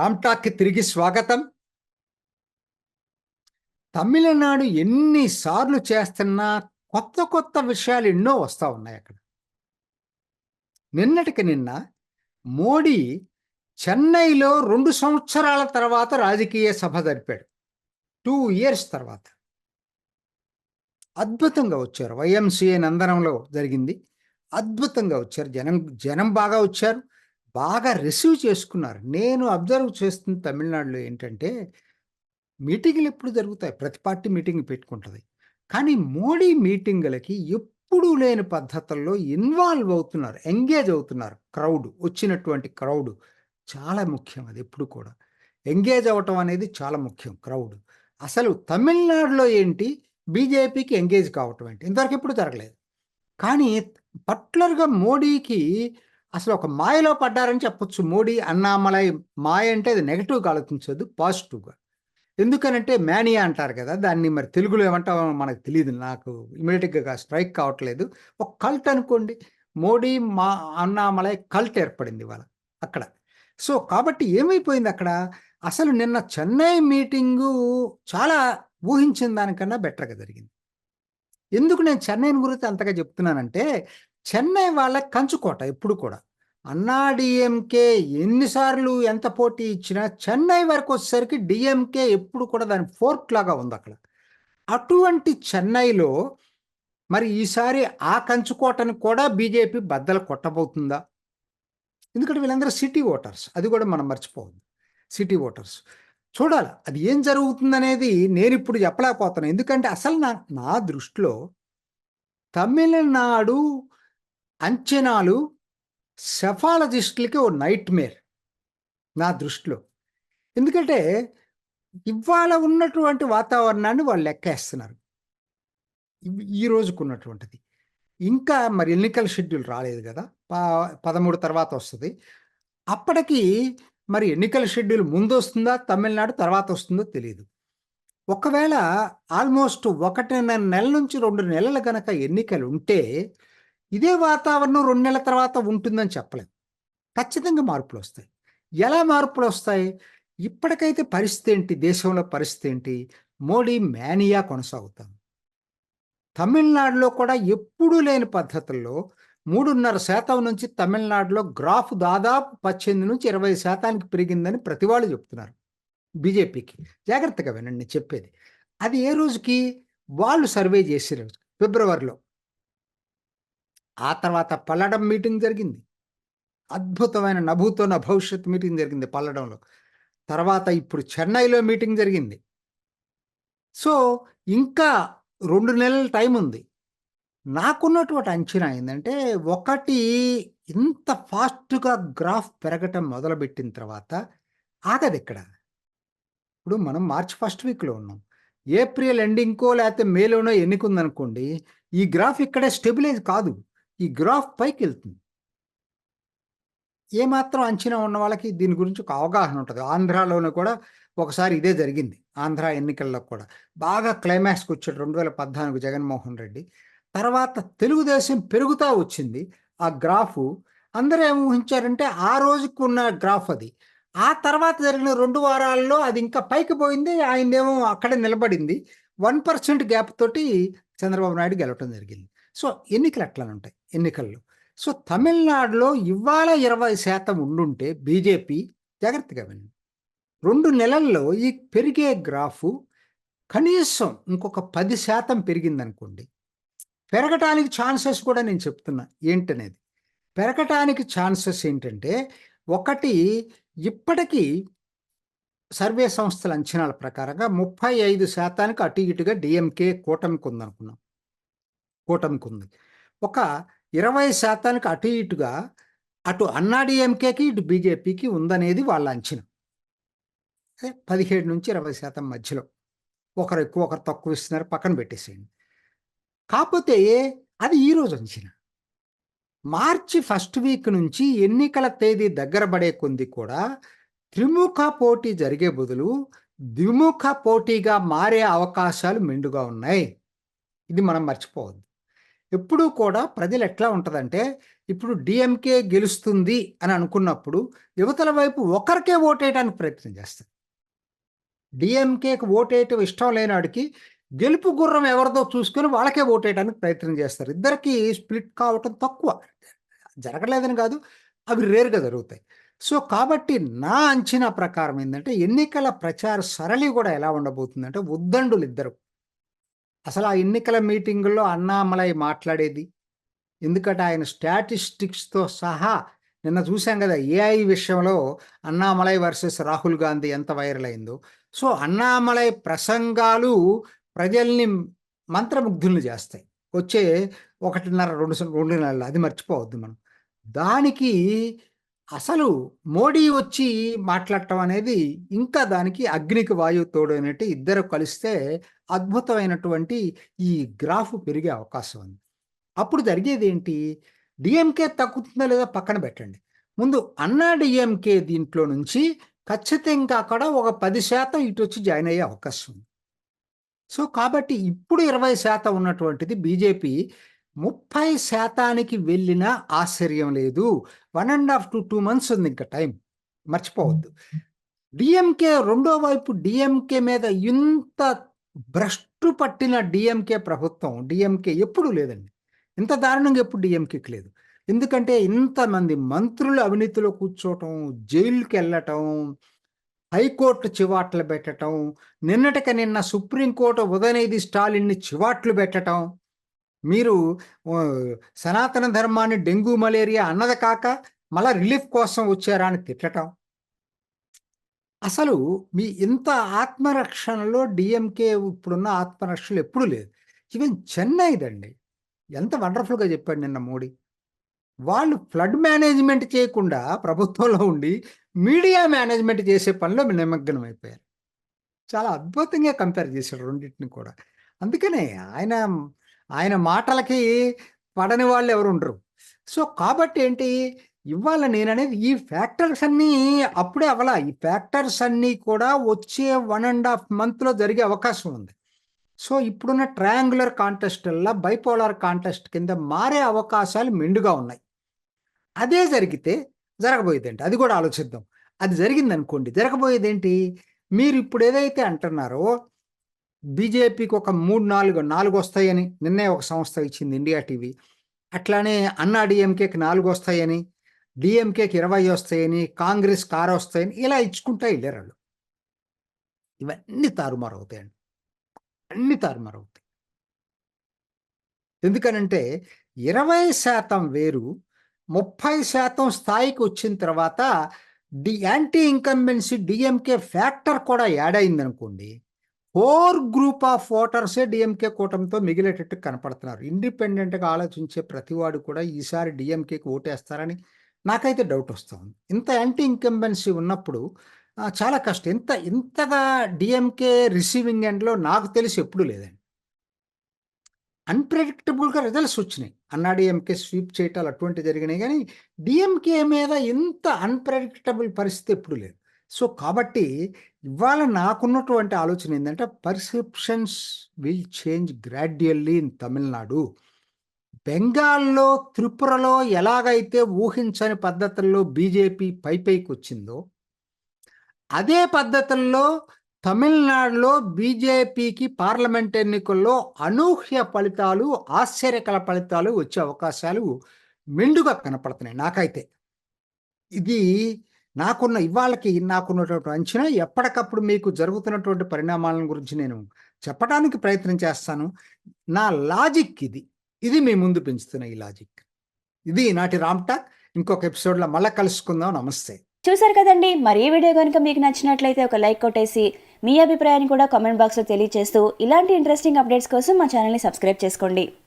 రామ్టాక్కి తిరిగి స్వాగతం. తమిళనాడు ఎన్నిసార్లు చేస్తున్నా కొత్త కొత్త విషయాలు ఎన్నో వస్తూ ఉన్నాయి అక్కడ. నిన్నటికి నిన్న మోడీ చెన్నైలో రెండు సంవత్సరాల తర్వాత రాజకీయ సభ జరిపాడు. టూ ఇయర్స్ తర్వాత. అద్భుతంగా వచ్చారు. వైఎంసీఏ నందనంలో జరిగింది. అద్భుతంగా వచ్చారు. జనం జనం బాగా వచ్చారు. బాగా రిసీవ్ చేసుకున్నారు. నేను అబ్జర్వ్ చేస్తున్న తమిళనాడులో ఏంటంటే మీటింగులు ఎప్పుడు జరుగుతాయి? ప్రతి పార్టీ మీటింగ్ పెట్టుకుంటుంది. కానీ మోడీ మీటింగులకి ఎప్పుడూ లేని పద్ధతుల్లో ఇన్వాల్వ్ అవుతున్నారు ఎంగేజ్ అవుతున్నారు క్రౌడ్ వచ్చినటువంటి క్రౌడ్ చాలా ముఖ్యం అది ఎప్పుడు కూడా. ఎంగేజ్ అవ్వటం అనేది చాలా ముఖ్యం క్రౌడ్. అసలు తమిళనాడులో ఏంటి? బీజేపీకి ఎంగేజ్ కావటం ఏంటి? ఇంతవరకు ఎప్పుడు జరగలేదు. కానీ పర్టికులర్గా మోడీకి అసలు ఒక మాయలో పడ్డారని చెప్పొచ్చు. మోడీ అన్నామలై మాయ అంటే అది నెగటివ్గా ఆలోచించదు పాజిటివ్గా. ఎందుకనంటే మేనియా అంటారు కదా దాన్ని మరి తెలుగులో ఏమంటామో మనకు తెలియదు నాకు ఇమీడియట్గా స్ట్రైక్ కావట్లేదు. ఒక కల్ట్ అనుకోండి. మోడీ మా అన్నామలై కల్ట్ ఏర్పడింది వాళ్ళ అక్కడ. సో కాబట్టి ఏమైపోయింది అక్కడ? అసలు నిన్న చెన్నై మీటింగు చాలా ఊహించిన దానికన్నా బెటర్గా జరిగింది. ఎందుకు నేను చెన్నైని గురించి అంతగా చెప్తున్నానంటే చెన్నై వాళ్ళ కంచుకోట ఎప్పుడు కూడా. అన్నా డిఎంకే ఎన్నిసార్లు ఎంత పోటీ ఇచ్చినా చెన్నై వరకు వచ్చేసరికి డిఎంకే ఎప్పుడు కూడా దాని ఫోర్క్ లాగా ఉంది అక్కడ. అటువంటి చెన్నైలో మరి ఈసారి ఆ కంచుకోటను కూడా బీజేపీ బద్దలు కొట్టబోతుందా? ఎందుకంటే వీళ్ళందరూ సిటీ ఓటర్స్. అది కూడా మనం మర్చిపోవద్దు. City voters. చూడాలి అది ఏం జరుగుతుందనేది నేను ఇప్పుడు చెప్పలేకపోతున్నాను ఎందుకంటే అసలు నా నా దృష్టిలో తమిళనాడు అంచనాలు సెఫాలజిస్టులకి ఓ నైట్ మేర్ నా దృష్టిలో. ఎందుకంటే ఇవాళ ఉన్నటువంటి వాతావరణాన్ని వాళ్ళు లెక్కేస్తున్నారు. ఈ రోజుకు ఉన్నటువంటిది ఇంకా మరి ఎన్నికల షెడ్యూల్ రాలేదు కదా. పదమూడు తర్వాత వస్తుంది. అప్పటికి మరి ఎన్నికల షెడ్యూల్ ముందు వస్తుందా తమిళనాడు తర్వాత వస్తుందో తెలియదు ఒకవేళ ఆల్మోస్ట్ ఒకటిన్నర నెల నుంచి రెండు నెలలు కనుక ఎన్నికలు ఉంటే ఇదే వాతావరణం రెండు నెలల తర్వాత ఉంటుందని చెప్పలేదు ఖచ్చితంగా మార్పులు వస్తాయి. ఎలా మార్పులు వస్తాయి? ఇప్పటికైతే పరిస్థితి ఏంటి? దేశంలో పరిస్థితి ఏంటి? మోడీ మేనియా కొనసాగుతాం. తమిళనాడులో కూడా ఎప్పుడూ లేని పద్ధతుల్లో మూడున్నర శాతం నుంచి తమిళనాడులో గ్రాఫ్ దాదాపు పద్దెనిమిది నుంచి ఇరవై శాతానికి పెరిగిందని ప్రతి వాళ్ళు చెప్తున్నారు. బీజేపీకి. జాగ్రత్తగా వినండి చెప్పేది. అది ఏ రోజుకి? వాళ్ళు సర్వే చేసే రోజు ఫిబ్రవరిలో. ఆ తర్వాత పల్లడం మీటింగ్ జరిగింది. అద్భుతమైన నభూతో నా భవిష్యత్ మీటింగ్ జరిగింది పల్లడంలో. తర్వాత ఇప్పుడు చెన్నైలో మీటింగ్ జరిగింది. సో ఇంకా రెండు నెలల టైం ఉంది. నాకున్నటువంటి అంచనా ఏంటంటే ఒకటి ఇంత ఫాస్ట్గా గ్రాఫ్ పెరగటం మొదలుపెట్టిన తర్వాత ఆగదు ఇక్కడ. ఇప్పుడు మనం మార్చ్ ఫస్ట్ వీక్లో ఉన్నాం. ఏప్రిల్ ఎండింగ్కో లేకపోతే మేలోనో ఎన్నికుందనుకోండి ఈ గ్రాఫ్ ఇక్కడే స్టెబిలైజ్ కాదు. ఈ గ్రాఫ్ పైకి వెళ్తుంది. ఏమాత్రం అంచనా ఉన్న వాళ్ళకి దీని గురించి ఒక అవగాహన ఉంటుంది. ఆంధ్రాలోనూ కూడా ఒకసారి ఇదే జరిగింది. ఆంధ్ర ఎన్నికల్లో కూడా. బాగా క్లైమాక్స్కి వచ్చాడు రెండు వేల పద్నాలుగు జగన్మోహన్ రెడ్డి. తర్వాత తెలుగుదేశం పెరుగుతూ వచ్చింది. ఆ గ్రాఫ్ అందరూ ఏమి ఊహించారంటే ఆ రోజుకు ఉన్న గ్రాఫ్ అది. ఆ తర్వాత జరిగిన రెండు వారాల్లో అది ఇంకా పైకి పోయింది. ఆయనేమో అక్కడే నిలబడింది. వన్ పర్సెంట్ గ్యాప్ తోటి చంద్రబాబు నాయుడు గెలవటం జరిగింది. సో ఎన్నికలు అట్లానే ఉంటాయి. ఎన్నికల్లో. సో తమిళనాడులో ఇవాళ ఇరవై శాతం ఉండుంటే బీజేపీ జాగ్రత్తగా వినండి. రెండు నెలల్లో ఈ పెరిగే గ్రాఫు కనీసం ఇంకొక పది శాతం పెరిగిందనుకోండి. పెరగటానికి ఛాన్సెస్ కూడా నేను చెప్తున్నా. ఏంటనేది? పెరగటానికి ఛాన్సెస్ ఏంటంటే ఒకటి ఇప్పటికీ సర్వే సంస్థల అంచనాల ప్రకారంగా ముప్పై ఐదు శాతానికి అటు ఇటుగా డిఎంకే కూటమికి ఉందనుకున్నాం. కూటమికి ఉంది. ఒక ఇరవై శాతానికి అటు ఇటుగా అటు అన్నాడీఎంకేకి ఇటు బీజేపీకి ఉందనేది వాళ్ళ అంచనా. పదిహేడు నుంచి ఇరవై శాతం మధ్యలో. ఒకరు ఎక్కువ ఒకరు తక్కువ ఇస్తున్నారు పక్కన పెట్టేసేయండి. కాకపోతే అది ఈరోజు అంచనా. మార్చి ఫస్ట్ వీక్ నుంచి ఎన్నికల తేదీ దగ్గర పడే కొంది కూడా త్రిముఖ పోటీ జరిగే బదులు ద్విముఖ పోటీగా మారే అవకాశాలు మెండుగా ఉన్నాయి. ఇది మనం మర్చిపోవద్దు. ఎప్పుడూ కూడా ప్రజలు ఎట్లా ఉంటుందంటే ఇప్పుడు డిఎంకే గెలుస్తుంది అని అనుకున్నప్పుడు, యువతల వైపు ఒకరికే ఓటేయడానికి ప్రయత్నం చేస్తారు. డిఎంకేకి ఓటేయటం ఇష్టం లేనాడికి, గెలుపు గుర్రం ఎవరిదో చూసుకొని వాళ్ళకే ఓటేయడానికి ప్రయత్నం చేస్తారు. ఇద్దరికీ స్ప్లిట్ కావటం తక్కువ. జరగలేదని కాదు, అవి రేరుగా జరుగుతాయి. సో, కాబట్టి నా అంచనా ప్రకారం ఏంటంటే ఎన్నికల ప్రచార సరళి కూడా ఎలా ఉండబోతుందంటే, ఉద్దండులు ఇద్దరు అసలు ఆ ఎన్నికల మీటింగుల్లో అన్నామలై మాట్లాడేది. ఎందుకంటే, ఆయన స్టాటిస్టిక్స్‌తో సహా నిన్న చూసాం కదా ఏఐ విషయంలో అన్నామలై వర్సెస్ రాహుల్ గాంధీ ఎంత వైరల్ అయిందో. సో, అన్నామలై ప్రసంగాలు ప్రజల్ని మంత్రముగ్ధుల్ని చేస్తాయి. వచ్చే ఒకటిన్నర రెండు రెండు నెలలు అది మర్చిపోవద్దు మనం. దానికి అసలు మోడీ వచ్చి మాట్లాడటం అనేది ఇంకా దానికి అగ్నికి వాయువు తోడైనట్టు ఇద్దరు కలిస్తే అద్భుతమైనటువంటి ఈ గ్రాఫ్ పెరిగే అవకాశం ఉంది. అప్పుడు జరిగేది ఏంటి డీఎంకే తగ్గుతుందా లేదా పక్కన పెట్టండి. ముందు అన్నా డీఎంకే దీంట్లో నుంచి ఖచ్చితంగా అక్కడ ఒక పది శాతం ఇటు వచ్చి జాయిన్ అయ్యే అవకాశం ఉంది. సో, కాబట్టి ఇప్పుడు 20% ఉన్నటువంటిది బీజేపీ ముప్పై శాతానికి వెళ్ళినా ఆశ్చర్యం లేదు. 1 ½ -2 మంత్స్ ఉంది ఇంకా టైం. మర్చిపోవద్దు. డిఎంకే రెండో వైపు డిఎంకే మీద ఇంత భ్రష్టు పట్టిన డిఎంకే ప్రభుత్వం డిఎంకే ఎప్పుడు లేదండి. ఇంత దారుణంగా ఎప్పుడు డిఎంకేకి లేదు. ఎందుకంటే ఇంతమంది మంత్రులు అవినీతిలో కూర్చోవటం, జైలుకెళ్ళటం, హైకోర్టు చివాట్లు పెట్టటం, నిన్నటికి నిన్న సుప్రీంకోర్టు ఉదయనిధి స్టాలిన్‌ని చివాట్లు పెట్టటం. మీరు సనాతన ధర్మాన్ని డెంగ్యూ, మలేరియా అన్నది కాక మళ్ళా రిలీఫ్ కోసం వచ్చారా అని తిట్టడం అసలు మీ ఇంత ఆత్మరక్షణలో డీఎంకే ఇప్పుడున్న ఆత్మరక్షణలు ఎప్పుడూ లేదు. ఈవెన్ చెన్నైదండి. ఎంత వండర్‌ఫుల్‌గా చెప్పాడు నిన్న మోడీ. వాళ్ళు ఫ్లడ్ మేనేజ్‌మెంట్ చేయకుండా ప్రభుత్వంలో ఉండి మీడియా మేనేజ్‌మెంట్ చేసే పనిలో నిమగ్నం అయిపోయారు. చాలా అద్భుతంగా కంపేర్ చేశారు రెండింటిని కూడా. అందుకనే ఆయన, ఆయన మాటలకి పడని వాళ్ళు ఎవరు ఉండరు. సో, కాబట్టి ఏంటి ఇవాళ నేననేది ఈ ఫ్యాక్టర్స్ అన్నీ అప్పుడే అవ్వలా. ఈ ఫ్యాక్టర్స్ అన్నీ కూడా వచ్చే వన్ అండ్ హాఫ్ మంత్‌లో జరిగే అవకాశం ఉంది. సో, ఇప్పుడున్న ట్రయాంగులర్ కాంటెస్ట్‌ల్లా బైపోలార్ కాంటెస్ట్ కింద మారే అవకాశాలు మెండుగా ఉన్నాయి. అదే జరిగితే జరగబోయేదేంటి? అది కూడా ఆలోచిద్దాం. అది జరిగిందనుకోండి జరగబోయేదేంటి? మీరు ఇప్పుడు ఏదైతే అంటున్నారో బీజేపీకి ఒక 3, 4 4 వస్తాయని నిన్నే ఒక సంస్థ ఇచ్చింది ఇండియా టీవీ. అట్లానే అన్నా డీఎంకేకి 4 వస్తాయని, డిఎంకేకి ఇరవై వస్తాయని, కాంగ్రెస్ కారు వస్తాయని ఇలా ఇచ్చుకుంటా ఎళ్ళారాళ్ళు. ఇవన్నీ తారుమారవుతాయండి. అన్నీ తారుమారవుతాయి. ఎందుకనంటే 20% వేరు 30% స్థాయికి వచ్చిన తర్వాత the anti incumbency DMK factor కూడా యాడ్ అయిందనుకోండి. కోర్ గ్రూప్ ఆఫ్ ఓటర్సే డీఎంకే కూటమితో మిగిలేటట్టు కనపడుతున్నారు. ఇండిపెండెంట్‌గా ఆలోచించే ప్రతివాడు కూడా ఈసారి డిఎంకేకి ఓటేస్తారని నాకైతే డౌట్ వస్తుంది ఇంత యాంటీ ఇంకంబెన్సీ ఉన్నప్పుడు చాలా కష్టం. ఇంత ఇంతగా డీఎంకే రిసీవింగ్ ఎండ్‌లో నాకు తెలిసి ఎప్పుడూ లేదండి. అన్‌ప్రెడిక్టబుల్‌గా రిజల్ట్స్ వచ్చినాయి. అన్నా డిఎంకే స్వీప్ చేయటాలు అటువంటివి జరిగినాయి కానీ డిఎంకే మీద ఇంత అన్‌ప్రెడిక్టబుల్ పరిస్థితి ఎప్పుడు లేదు. సో, కాబట్టి ఇవాళ నాకున్నటువంటి ఆలోచన ఏంటంటే perceptions will change gradually in Tamil Nadu. బెంగాల్‌లో, త్రిపురలో ఎలాగైతే ఊహించని పద్ధతుల్లో బీజేపీ పైపైకొచ్చిందో అదే పద్ధతుల్లో తమిళనాడులో బీజేపీకి పార్లమెంట్ ఎన్నికల్లో అనూహ్య ఫలితాలు, ఆశ్చర్యకర ఫలితాలు వచ్చే అవకాశాలు మెండుగా కనపడుతున్నాయి నాకైతే. ఇది నాకున్న ఇవాళకి నాకున్నటువంటి అంచనా ఎప్పటికప్పుడు మీకు జరుగుతున్నటువంటి పరిణామాలను గురించి నేను చెప్పడానికి ప్రయత్నం చేస్తాను. నా లాజిక్ ఇది. ఇది మీ ముందు పెంచుతున్న ఈ లాజిక్. ఇది నాటి రామ్ టాక్. ఇంకొక ఎపిసోడ్‌లో మళ్ళీ కలుసుకుందాం. నమస్తే. చూసారు కదండి మరి ఈ వీడియో కనుక మీకు నచ్చినట్లయితే ఒక లైక్ కొట్టేసి మీ అభిప్రాయాన్ని కూడా కామెంట్ బాక్స్లో తెలియజేస్తూ ఇలాంటి ఇంట్రెస్టింగ్ అప్డేట్స్ కోసం మా ఛానల్ని సబ్స్క్రైబ్ చేసుకోండి